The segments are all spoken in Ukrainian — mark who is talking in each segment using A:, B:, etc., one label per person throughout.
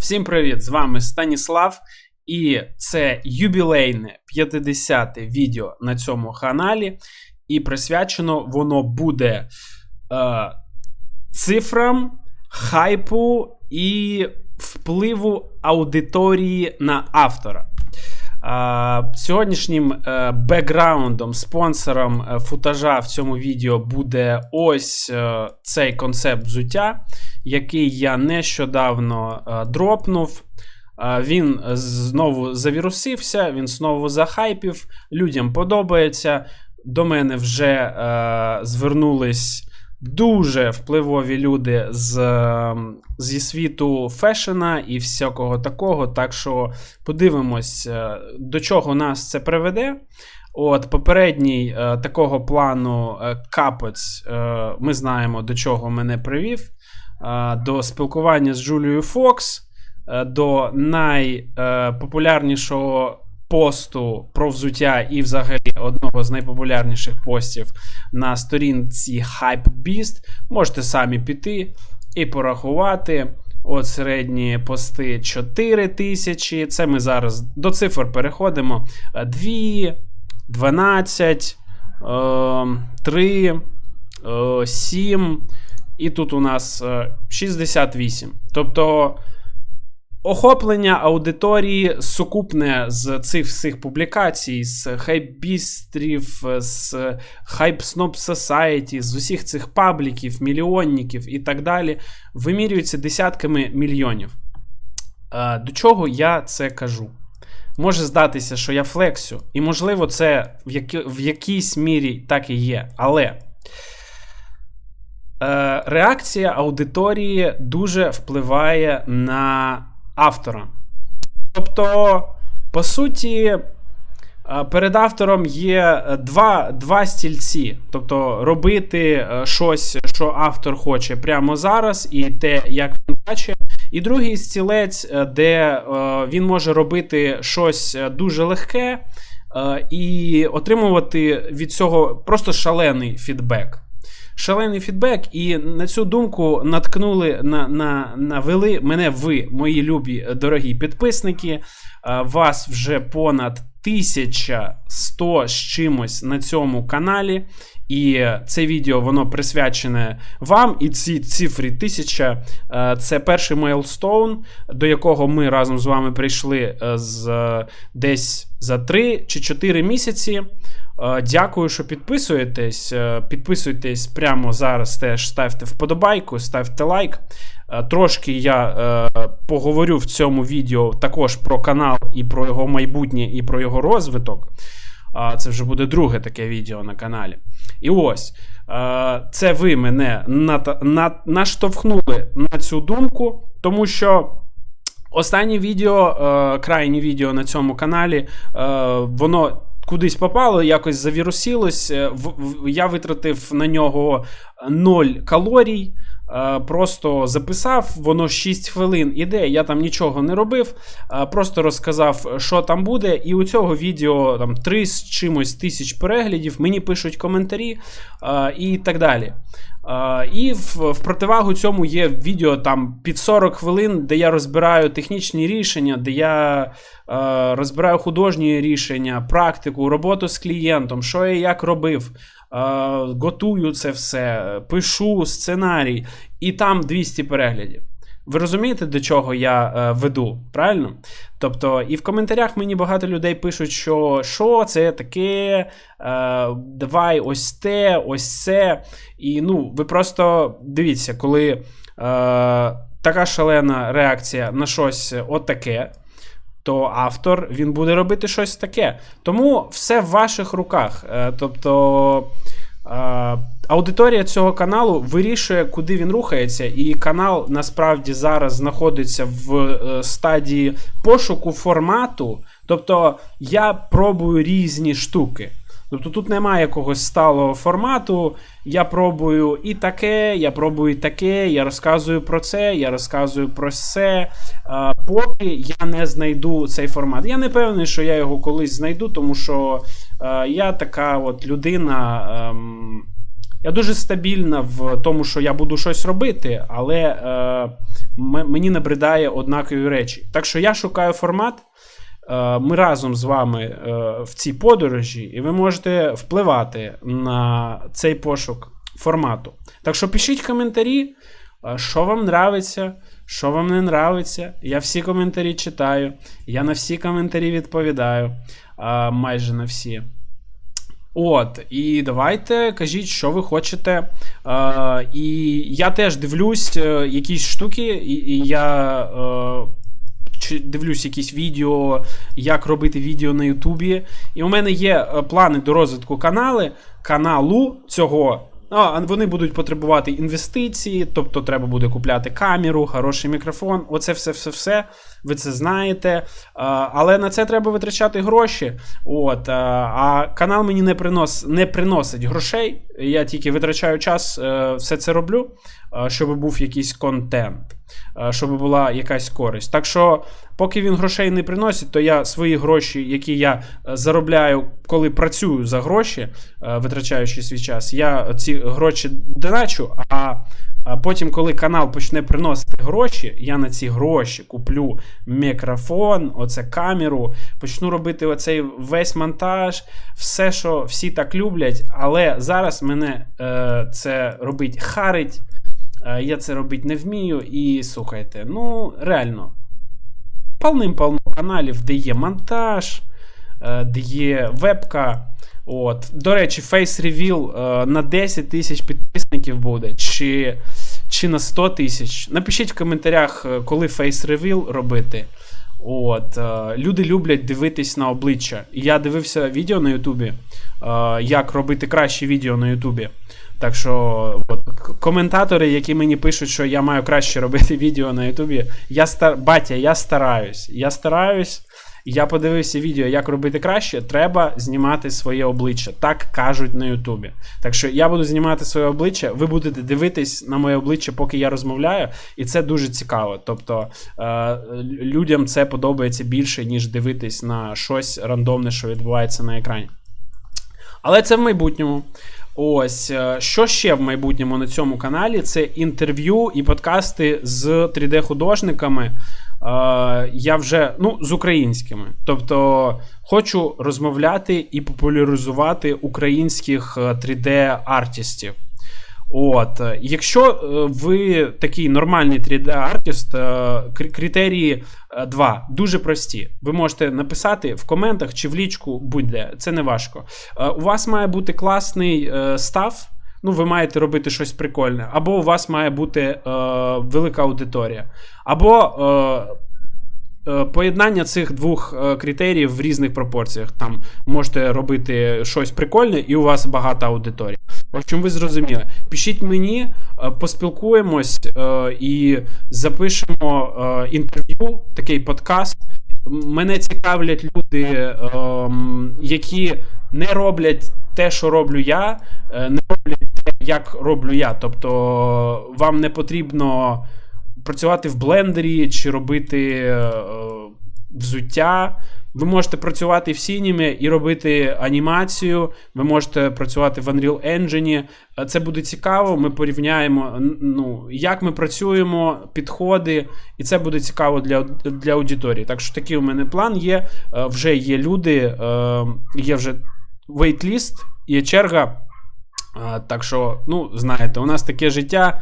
A: Всім привіт! З вами Станіслав, і це юбілейне 50-те відео на цьому каналі. І присвячено воно буде е, цифрам, хайпу і впливу аудиторії на автора. Сьогоднішнім е, бекграундом, спонсором е, футажа в цьому відео буде ось е, цей концепт взуття, який я нещодавно дропнув. Він знову завірусився, він знову захайпів, людям подобається. До мене вже звернулись дуже впливові люди з, е, зі світу фешена і всякого такого. Так що подивимось, е, до чого нас це приведе. От, Попередній е, такого плану е, капець, е, ми знаємо, до чого мене привів. Е, до спілкування з Джулією Фокс, е, до найпопулярнішого посту про взуття і взагалі одного з найпопулярніших постів на сторінці HypeBeast. Можете самі піти і порахувати. От середні пости 4 тисячі. Це ми зараз до цифр переходимо. 2, 12, 3, 7. І тут у нас 68. Тобто охоплення аудиторії сукупне з цих всіх публікацій, з хайпбістрів, з Hype Snob Society, з усіх цих пабліків, мільйонників і так далі, вимірюється десятками мільйонів. До чого я це кажу? Може здатися, що я флексю, і, можливо, це в, які, в якійсь мірі так і є. Але. Реакція аудиторії дуже впливає на автора. Тобто, по суті, перед автором є два два стільці. Тобто, робити щось, що автор хоче прямо зараз, і те, як він бачить. І другий стілець, де він може робити щось дуже легке і отримувати від цього просто шалений фідбек шалений фідбек, і на цю думку наткнули на, на, навели мене ви, мої любі дорогі підписники. Вас вже понад 1100 з чимось на цьому каналі. І це відео воно присвячене вам. І ці цифри 1000 це перший мейлстоун, до якого ми разом з вами прийшли з десь за 3 чи 4 місяці. Дякую, що підписуєтесь. Підписуйтесь прямо зараз. Теж ставте вподобайку, ставте лайк. Трошки я е, поговорю в цьому відео також про канал і про його майбутнє, і про його розвиток. Е, це вже буде друге таке відео на каналі. І ось е, це ви мене на, на, наштовхнули на цю думку, тому що. Останнє відео, е, крайнє відео на цьому каналі, е, воно кудись попало, якось завірусилось. Е, я витратив на нього 0 калорій. Е, просто записав, воно 6 хвилин іде. Я там нічого не робив, е, просто розказав, що там буде. І у цього відео там 3 з чимось тисяч переглядів, мені пишуть коментарі і так далі. І в, в противагу цьому є відео там під 40 хвилин, де я розбираю технічні рішення, де я е, розбираю художні рішення, практику, роботу з клієнтом, що я як робив. Готую це все, пишу сценарій, і там 200 переглядів. Ви розумієте, до чого я е, веду, правильно? Тобто, і в коментарях мені багато людей пишуть, що що це таке, е, давай ось те, ось це. І ну, ви просто дивіться, коли е, така шалена реакція на щось отаке, то автор він буде робити щось таке. Тому все в ваших руках. Е, тобто. Аудиторія цього каналу вирішує, куди він рухається, і канал насправді зараз знаходиться в е, стадії пошуку формату. Тобто я пробую різні штуки. Тобто тут немає якогось сталого формату. Я пробую і таке, я пробую і таке, я розказую про це, я розказую про все. Поки я не знайду цей формат. Я не певний, що я його колись знайду, тому що я така от людина. Ем, я дуже стабільна в тому, що я буду щось робити, але е, мені набридає однакові речі. Так що я шукаю формат. Е, Ми разом з вами е, в цій подорожі, і ви можете впливати на цей пошук формату. Так що пишіть коментарі, е, що вам нравиться, що вам не нравиться. Я всі коментарі читаю, я на всі коментарі відповідаю, е, майже на всі. От, і давайте кажіть, що ви хочете. Е, і я теж дивлюсь е, якісь штуки, і, і я е, дивлюсь якісь відео, як робити відео на Ютубі. І у мене є е, плани до розвитку канали, каналу цього. А, вони будуть потребувати інвестиції, тобто треба буде купляти камеру, хороший мікрофон. Оце все-все-все. Ви це знаєте. Але на це треба витрачати гроші. От, а, канал мені не принос, не приносить грошей. Я тільки витрачаю час, е, все це роблю, щоб був якийсь контент, е, щоб була якась користь. Так що, поки він грошей не приносить, то я свої гроші, які я е, заробляю, коли працюю за гроші, е, витрачаючи свій час, я ці гроші доначу, а потім, коли канал почне приносити гроші, я на ці гроші куплю мікрофон, оце камеру, почну робити оцей весь монтаж, все, що всі так люблять. Але зараз мене е, це робить харить. Е, я це робити не вмію. І слухайте, ну реально, повним-повно каналів, де є монтаж, е, де є вебка. От. До речі, Face Reveal е, на 10 тисяч підписників буде, чи чи на 100 тисяч. Напишіть в коментарях, коли Face Reveal робити. От, Люди люблять дивитись на обличчя. Я дивився відео на Ютубі, як робити краще відео на Ютубі. Так що, от, коментатори, які мені пишуть, що я маю краще робити відео на Ютубі, я стар... батя, я стараюсь. Я стараюсь. Я подивився відео, як робити краще, треба знімати своє обличчя. Так кажуть на Ютубі. Так що я буду знімати своє обличчя, ви будете дивитись на моє обличчя, поки я розмовляю, і це дуже цікаво. Тобто е- людям це подобається більше, ніж дивитись на щось рандомне, що відбувається на екрані. Але це в майбутньому. Ось, е, що ще в майбутньому на цьому каналі? Це інтерв'ю і подкасти з 3D-художниками. Я вже ну, з українськими. Тобто хочу розмовляти і популяризувати українських 3D-артистів. От, Якщо ви такий нормальний 3D-артист, критерії два дуже прості. Ви можете написати в коментах чи в лічку будь-де, це не важко. У вас має бути класний став. Ну, ви маєте робити щось прикольне, або у вас має бути е, велика аудиторія, або е, е, поєднання цих двох е, критеріїв в різних пропорціях. Там можете робити щось прикольне, і у вас багата аудиторія. В общем, ви зрозуміли. Пишіть мені, е, поспілкуємось е, і запишемо е, інтерв'ю, такий подкаст. Мене цікавлять люди, е, які не роблять те, що роблю я, не роблять те, як роблю я. Тобто вам не потрібно працювати в блендері чи робити взуття. Ви можете працювати в Cinema і робити анімацію. Ви можете працювати в Unreal Engine. Це буде цікаво. Ми порівняємо, ну, як ми працюємо, підходи, і це буде цікаво для для аудиторії. Так що такий у мене план є. Е, вже є люди, е, є вже вейтліст, є черга. Так що, ну, знаєте, у нас таке життя,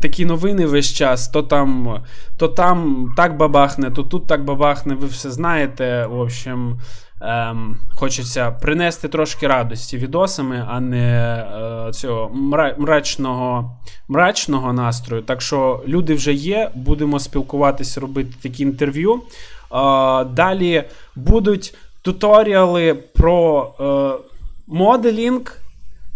A: такі новини весь час, то там то там так бабахне, то тут так бабахне, ви все знаєте. В общем, ем, хочеться принести трошки радості відосами, а не е, цього мрачного мрачного настрою. Так що люди вже є, будемо спілкуватися, робити такі інтерв'ю. Е, далі будуть туторіали про е, моделінг.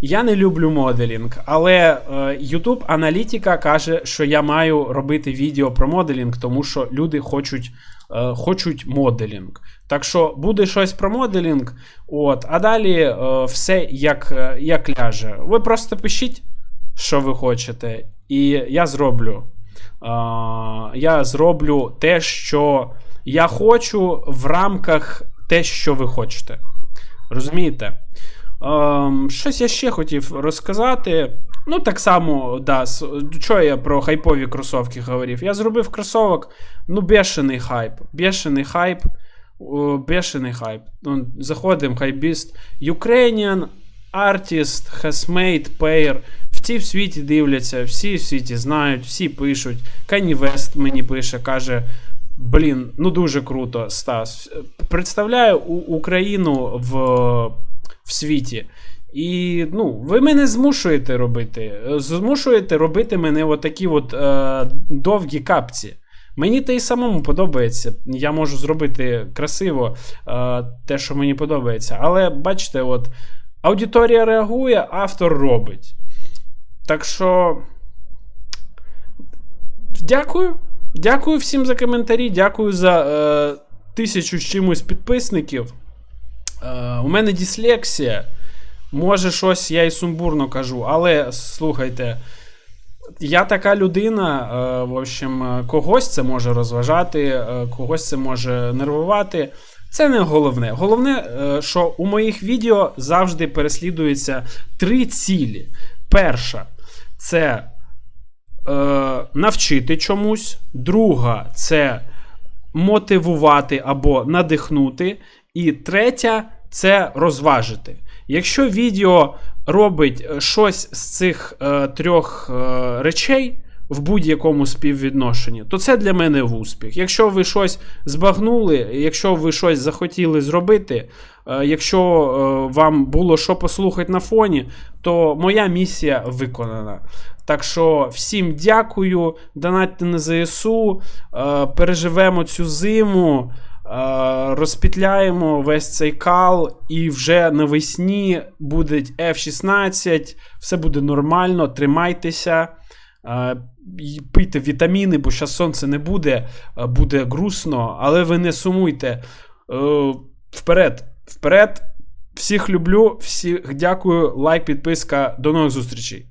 A: Я не люблю моделінг, але е, YouTube аналітика каже, що я маю робити відео про моделінг, тому що люди хочуть е, хочуть моделінг. Так що буде щось про моделінг, от, а далі е, все як, е, як ляже. Ви просто пишіть, що ви хочете, і я зроблю. Е, я зроблю те, що я хочу в рамках те, що ви хочете. Розумієте? Ем, щось я ще хотів розказати. Ну, так само, да, що я про хайпові кросовки говорив? Я зробив кросовок, ну, бешений хайп. Бешений хайп. Бешений хайп. Ну, заходимо, хайбіст. Ukrainian artist has made pair. Всі в світі дивляться, всі в світі знають, всі пишуть. Kanye West мені пише, каже. Блін, ну дуже круто, Стас. Представляю Україну в, в світі. І ну, ви мене змушуєте робити. Змушуєте робити мене отакі от е, довгі капці. Мені те й самому подобається. Я можу зробити красиво е, те, що мені подобається. Але бачите, от аудиторія реагує, автор робить. Так що. Дякую. Дякую всім за коментарі. Дякую за е, тисячу з чимось підписників. Е, у мене дислексія. Може, щось я і сумбурно кажу, але слухайте. Я така людина, е, в общем, е, когось це може розважати, когось це може нервувати. Це не головне. Головне, що у моїх відео завжди переслідуються три цілі. Перша це е, навчити чомусь. Друга це мотивувати або надихнути. І третя це розважити. Якщо відео робить е, щось з цих е, трьох е, речей в будь-якому співвідношенні, то це для мене в успіх. Якщо ви щось збагнули, якщо ви щось захотіли зробити, е, якщо е, вам було що послухати на фоні, то моя місія виконана. Так що всім дякую, донатьте на ЗСУ, е, переживемо цю зиму. Е, Розпітляємо весь цей кал, і вже навесні буде F-16, все буде нормально, тримайтеся, е, пийте вітаміни, бо зараз сонце не буде, е, буде грустно, але ви не сумуйте. Вперед, вперед. Всіх люблю, всіх дякую, лайк, підписка. До нових зустрічей.